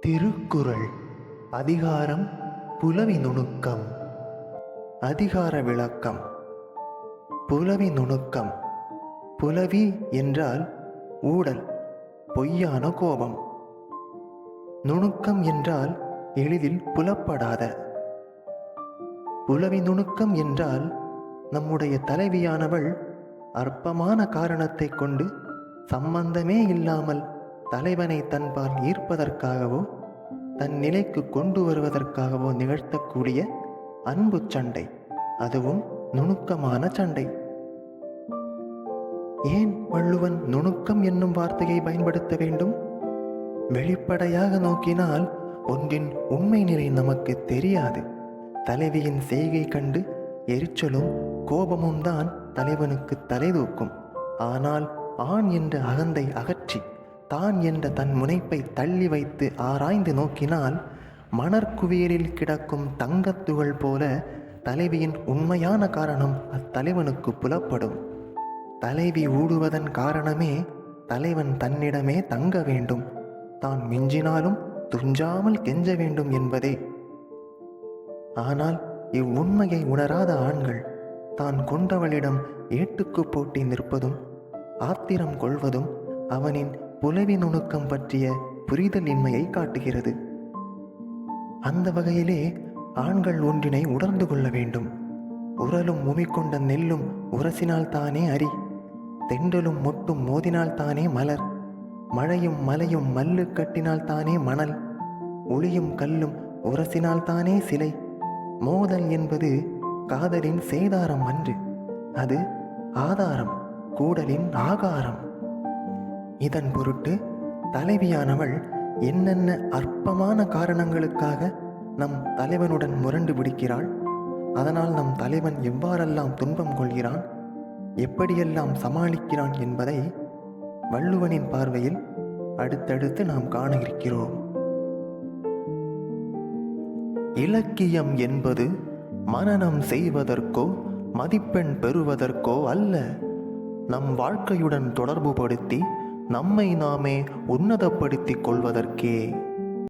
திருக்குறள் அதிகாரம் புலவி நுணுக்கம் அதிகார விளக்கம். புலவி நுணுக்கம் புலவி என்றால் ஊடல் பொய்யான கோபம். நுணுக்கம் என்றால் எளிதில் புலப்படாத. புலவி நுணுக்கம் என்றால் நம்முடைய தலைவியானவள் அற்பமான காரணத்தைக் கொண்டு சம்பந்தமே இல்லாமல் தலைவனை தன்பால் ஈர்ப்பதற்காகவோ தன் நிலைக்கு கொண்டு வருவதற்காகவோ நிகழ்த்தக்கூடிய அன்பு சண்டை. அதுவும் நுணுக்கமான சண்டை. ஏன் வள்ளுவன் நுணுக்கம் என்னும் வார்த்தையை பயன்படுத்த வேண்டும்? வெளிப்படையாக நோக்கினால் ஒன்றின் உண்மை நிலை நமக்கு தெரியாது. தலைவியின் செய்கை கண்டு எரிச்சலும் கோபமும் தான் தலைவனுக்கு தலைதூக்கும். ஆனால் ஆண் என்ற அகந்தை அகற்றி தான் என்ற தன் முனைப்பை தள்ளி வைத்து ஆராய்ந்து நோக்கினால் மணற்குவியலில் கிடக்கும் தங்கத்துகள் போல தலைவியின் உண்மையான காரணம் அத்தலைவனுக்கு புலப்படும். தலைவி ஊடுவதன் காரணமே தலைவன் தன்னிடமே தங்க வேண்டும். தான் மிஞ்சினாலும் துஞ்சாமல் கெஞ்ச வேண்டும் என்பதே. ஆனால் இவ்வுண்மையை உணராத ஆண்கள் தான் கொண்டவளிடம் ஏட்டுக்கு போட்டி நிற்பதும் ஆத்திரம் கொள்வதும் அவனின் புலவி நுணுக்கம் பற்றிய புரிதலின்மையை காட்டுகிறது. அந்த வகையிலே ஆண்கள் ஒன்றினை உணர்ந்து கொள்ள வேண்டும். உரலும் உமிக்கொண்ட நெல்லும் உரசினால் தானே அரி. தெண்டலும் மொட்டும் மோதினால்தானே மலர். மழையும் மலையும் மல்லு கட்டினால் தானே மணல். ஒளியும் கல்லும் உரசினால் தானே சிலை. மோதல் என்பது காதலின் சேதாரம் அன்று. அது ஆதாரம் கூடலின் ஆகாரம். இதன் பொருட்டு தலைவியானவள் என்னென்ன அற்பமான காரணங்களுக்காக நம் தலைவனுடன் முரண்டு பிடிக்கிறாள் அதனால் நம் தலைவன் எவ்வாறெல்லாம் துன்பம் கொள்கிறான்? எப்படியெல்லாம் சமாளிக்கிறான் என்பதை வள்ளுவனின் பார்வையில் அடுத்தடுத்து நாம் காண இருக்கிறோம். இலக்கியம் என்பது மனநம் செய்வதற்கோ மதிப்பெண் பெறுவதற்கோ அல்ல. நம் வாழ்க்கையுடன் தொடர்புபடுத்தி நம்மை நாமே உன்னதப்படுத்திக் கொள்வதற்கே.